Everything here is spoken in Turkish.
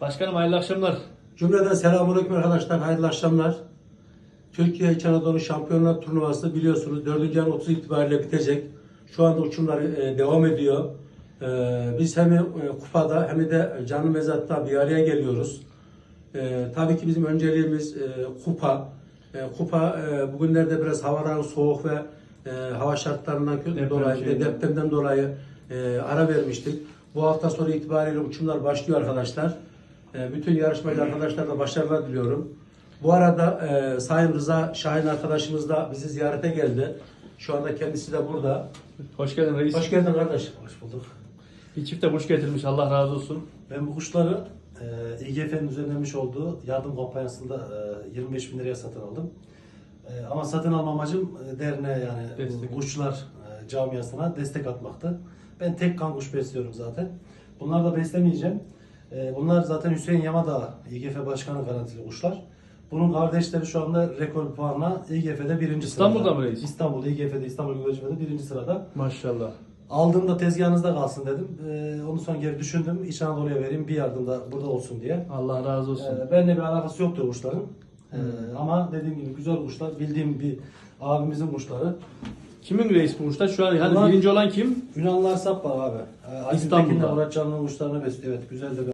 Başkanım hayırlı akşamlar. Cümleden selamünaleyküm arkadaşlar. Hayırlı akşamlar. Türkiye İç Anadolu Şampiyonlar Turnuvası biliyorsunuz 4. ayın 30 itibariyle bitecek. Şu anda uçumları e, devam ediyor. E, biz hem e, kupada hem de canlı mezatta bir araya geliyoruz. E, tabii ki bizim önceliğimiz e, kupa. E, kupa e, bugünlerde biraz havadan soğuk ve e, hava şartlarından Deprem dolayı, şeyi. depremden dolayı e, ara vermiştik. Bu hafta sonu itibariyle uçumlar başlıyor arkadaşlar. E, bütün yarışmacı arkadaşlarına başarılar diliyorum. Bu arada e, Sayın Rıza Şahin arkadaşımız da bizi ziyarete geldi. Şu anda kendisi de burada. Hoş geldin reis. Hoş geldin kardeş. Hoş bulduk. Bir çifte kuş getirmiş Allah razı olsun. Ben bu kuşları e, İGF'nin düzenlemiş olduğu yardım kampanyasında e, 25 bin liraya satın aldım. E, ama satın alma amacım e, derneğe yani Destek. bu kuşçular e, camiasına destek atmaktı. Ben tek kan kuş besliyorum zaten. Bunları da beslemeyeceğim. E, bunlar zaten Hüseyin Yamadağ İGF Başkanı garantili kuşlar. Bunun kardeşleri şu anda rekor puanla İGF'de birinci İstanbul'da sırada. mı reis? İstanbul'da İGF'de İstanbul Güvercin'de birinci sırada. Maşallah. Aldığımda tezgahınızda kalsın dedim. Ee, ondan sonra geri düşündüm. İç Anadolu'ya vereyim bir yardım da burada olsun diye. Allah razı olsun. Ee, benimle bir alakası yoktu kuşların. Ee, ama dediğim gibi güzel kuşlar. Bildiğim bir abimizin kuşları. Kimin reis bu kuşlar? Şu an Bunlar- birinci olan kim? Ünallar Sap var abi. Ee, İstanbul'da. Tekin'le Murat Canlı'nın kuşlarını besliyor. Evet güzel de bir